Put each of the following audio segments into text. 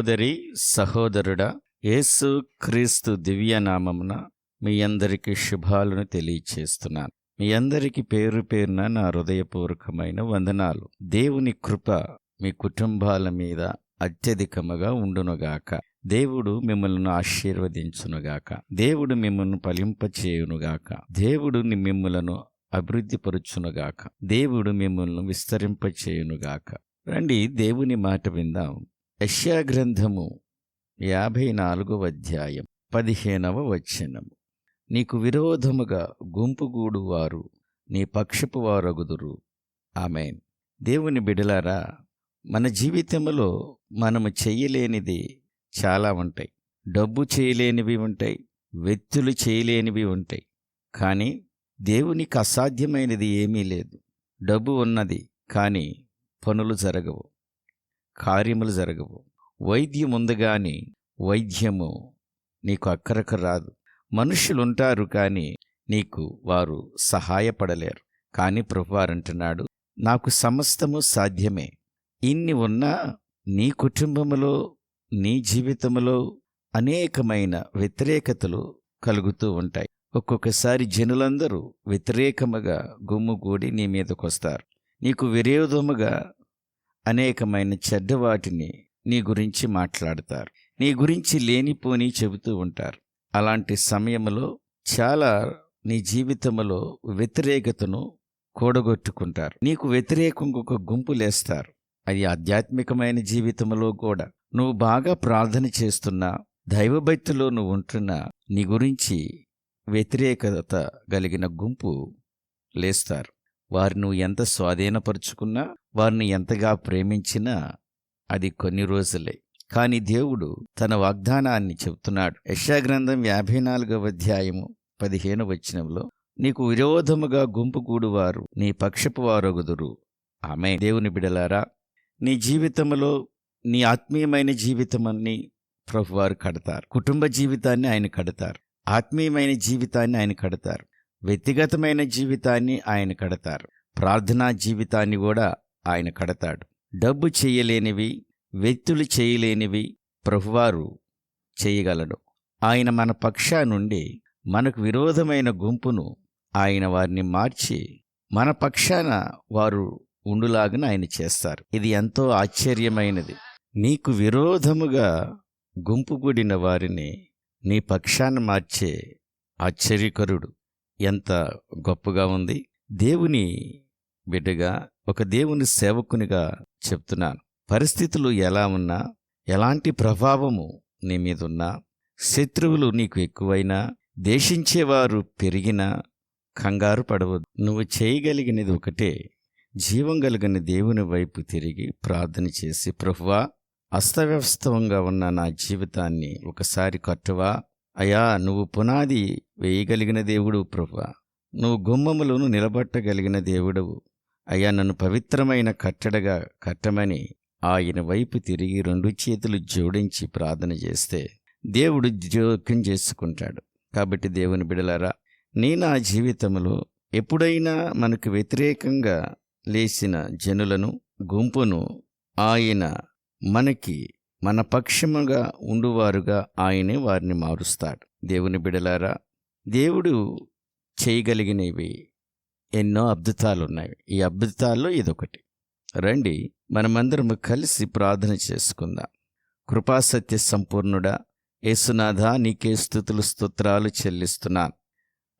సహోదరి సహోదరుడా యేసు క్రీస్తు దివ్యనామమున మీ అందరికీ శుభాలను తెలియచేస్తున్నాను. మీ అందరికీ పేరు పేరున నా హృదయపూర్వకమైన వందనాలు. దేవుని కృప మీ కుటుంబాల మీద అత్యధికముగా ఉండునుగాక. దేవుడు మిమ్మల్ని ఆశీర్వదించునుగాక. దేవుడు మిమ్మల్ని ఫలింపచేయునుగాక. దేవుడు మిమ్మలను అభివృద్ధిపరుచునుగాక. దేవుడు మిమ్మల్ని విస్తరింపచేయునుగాక. రండి దేవుని మాట విందాం. యశ్యా గ్రంథము యాభై నాలుగవ అధ్యాయం పదిహేనవ వచనము. నీకు విరోధముగా గుంపుగూడు వారు నీ పక్షపు వారగుదురు. ఆమెన్. దేవుని బిడలారా మన జీవితంలో మనము చెయ్యలేనిది చాలా ఉంటాయి. డబ్బు చేయలేనివి ఉంటాయి వ్యక్తులు చేయలేనివి ఉంటాయి. కానీ దేవునికి అసాధ్యమైనది ఏమీ లేదు. డబ్బు ఉన్నది కానీ పనులు జరగవు. కార్యములు జరగవు. వైద్యం ఉంది కానీ వైద్యము నీకు అక్కరకు రాదు. మనుషులుంటారు కాని కానీ నీకు వారు సహాయపడలేరు. కానీ ప్రభువారంటున్నాడు నాకు సమస్తము సాధ్యమే. ఇన్ని ఉన్నా నీ కుటుంబములో నీ జీవితంలో అనేకమైన వ్యతిరేకతలు కలుగుతూ ఉంటాయి. ఒక్కొక్కసారి జనులందరూ వ్యతిరేకముగా గుమ్ముగూడి నీ మీదకొస్తారు. నీకు విరోధముగా అనేకమైన చెడ్డవాటిని నీ గురించి మాట్లాడతారు. నీ గురించి లేనిపోని చెబుతూ ఉంటారు. అలాంటి సమయంలో చాలా నీ జీవితంలో వ్యతిరేకతను కూడగొట్టుకుంటారు. నీకు వ్యతిరేకంగా ఒక గుంపు లేస్తారు. అది ఆధ్యాత్మికమైన జీవితంలో కూడా. నువ్వు బాగా ప్రార్థన చేస్తున్నా దైవభక్తిలో నువ్వు ఉంటున్నా నీ గురించి వ్యతిరేకత కలిగిన గుంపు లేస్తారు. వారు నువ్వు ఎంత స్వాధీనపరుచుకున్నా వారిని ఎంతగా ప్రేమించినా అది కొన్ని రోజులే. కానీ దేవుడు తన వాగ్దానాన్ని చెబుతున్నాడు యశాగ్రంథం యాభై నాలుగవ అధ్యాయము పదిహేను వచనంలో నీకు విరోధముగా గుంపుగూడువారు నీ పక్షపు వారొగుదురు. ఆమె దేవుని బిడలారా నీ జీవితంలో నీ ఆత్మీయమైన జీవితమన్ని ప్రభువారు కడతారు. కుటుంబ జీవితాన్ని ఆయన కడతారు. ఆత్మీయమైన జీవితాన్ని ఆయన కడతారు. వ్యక్తిగతమైన జీవితాన్ని ఆయన కడతారు. ప్రార్థనా జీవితాన్ని కూడా ఆయన కడతాడు. డబ్బు చేయలేనివి వ్యక్తులు చేయలేనివి ప్రభువారు చేయగలడు. ఆయన మన పక్షా నుండి మనకు విరోధమైన గుంపును ఆయన వారిని మార్చి మన పక్షాన వారు ఉండులాగా ఆయన చేస్తారు. ఇది ఎంతో ఆశ్చర్యమైనది. నీకు విరోధముగా గుంపుగూడిన వారిని నీ పక్షాన మార్చే ఆశ్చర్యకరుడు. ఎంత గొప్పగా ఉంది. దేవుని బిడ్డగా ఒక దేవుని సేవకునిగా చెప్తున్నాను. పరిస్థితులు ఎలా ఉన్నా ఎలాంటి ప్రభావము నీ మీదున్నా శత్రువులు నీకు ఎక్కువైనా దేశించేవారు పెరిగినా కంగారు పడవద్దు. నువ్వు చేయగలిగినది ఒకటే జీవం కలిగిన దేవుని వైపు తిరిగి ప్రార్థన చేసి ప్రభువా అస్తవ్యస్తవంగా ఉన్న నా జీవితాన్ని ఒకసారి కట్టువా అయా నువ్వు పునాది వేయగలిగిన దేవుడు ప్రభా నువ్వు గుమ్మములను నిలబట్టగలిగిన దేవుడవు. అయ్యా నన్ను పవిత్రమైన కట్టడగా కట్టమని ఆయన వైపు తిరిగి రెండు చేతులు జోడించి ప్రార్థన చేస్తే దేవుడు జోక్యం చేసుకుంటాడు. కాబట్టి దేవుని బిడలారా నీ నా జీవితంలో ఎప్పుడైనా మనకు వ్యతిరేకంగా లేచిన జనులను గుంపును ఆయన మనకి మన పక్షముగా ఉండువారుగా ఆయనే వారిని మారుస్తాడు. దేవుని బిడలారా దేవుడు చేయగలిగినవి ఎన్నో అద్భుతాలు ఉన్నాయి ఈ అద్భుతాల్లో ఇదొకటి. రండి మనమందరము కలిసి ప్రార్థన చేసుకుందాం. కృపాసత్య సంపూర్ణుడా యేసునాథ నీకే స్థుతులు స్తోత్రాలు చెల్లిస్తున్నాను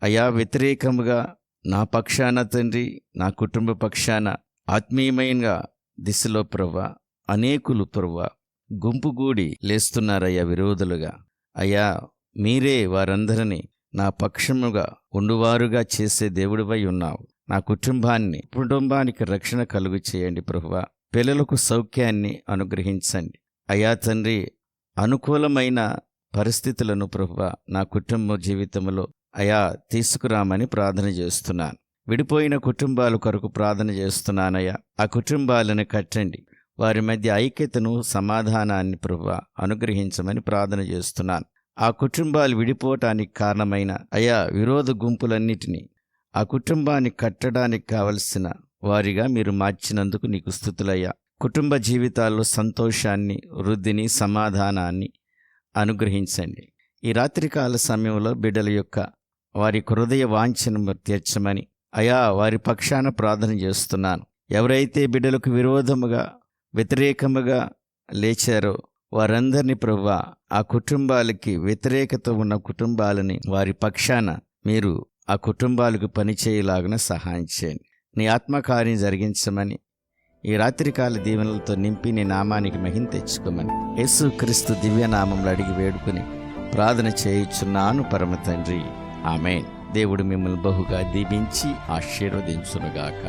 అయా వ్యతిరేకముగా నా పక్షాన తండ్రి నా కుటుంబ పక్షాన ఆత్మీయమైన దిశలో ప్రవ్వ అనేకులు ప్రవ్వ గుంపుగూడి లేస్తున్నారయ్యా విరోధులుగా. అయ్యా మీరే వారందరినీ నా పక్షముగా ఉండువారుగా చేసే దేవుడివై ఉన్నావు. నా కుటుంబాన్ని కుటుంబానికి రక్షణ కలుగు చేయండి ప్రభువా. పిల్లలకు సౌఖ్యాన్ని అనుగ్రహించండి. అయా తండ్రి అనుకూలమైన పరిస్థితులను ప్రభువ నా కుటుంబ జీవితంలో అయా తీసుకురామని ప్రార్థన చేస్తున్నాను. విడిపోయిన కుటుంబాల కొరకు ప్రార్థన చేస్తున్నానయ్యా. ఆ కుటుంబాలను కట్టండి. వారి మధ్య ఐక్యతను సమాధానాన్ని ప్రభు అనుగ్రహించమని ప్రార్థన చేస్తున్నాను. ఆ కుటుంబాలు విడిపోవటానికి కారణమైన అయా విరోధ గుంపులన్నిటినీ ఆ కుటుంబాన్ని కట్టడానికి కావలసిన వారిగా మీరు మార్చినందుకు నీకు స్థుతులయ్యా. కుటుంబ జీవితాల్లో సంతోషాన్ని వృద్ధిని సమాధానాన్ని అనుగ్రహించండి. ఈ రాత్రికాల సమయంలో బిడ్డల యొక్క వారి హృదయ వాంఛను తీర్చమని అయా వారి పక్షాన ప్రార్థన చేస్తున్నాను. ఎవరైతే బిడ్డలకు విరోధముగా వ్యతిరేకముగా లేచారో వారందరినీ ప్రభు ఆ కుటుంబాలకి వ్యతిరేకత ఉన్న కుటుంబాలని వారి పక్షాన మీరు ఆ కుటుంబాలకు పనిచేయలాగిన సహాయం చేయండి. నీ ఆత్మకార్యం జరిగించమని ఈ రాత్రికాల దీవెనలతో నింపి నీ నామానికి మహిం తెచ్చుకోమని యేసు క్రీస్తు దివ్యనామంలో అడిగి వేడుకుని ప్రార్థన చేయుచున్నాను పరమ తండ్రి. ఆమె దేవుడు మిమ్మల్ని బహుగా దీవించి ఆశీర్వదించునుగాక.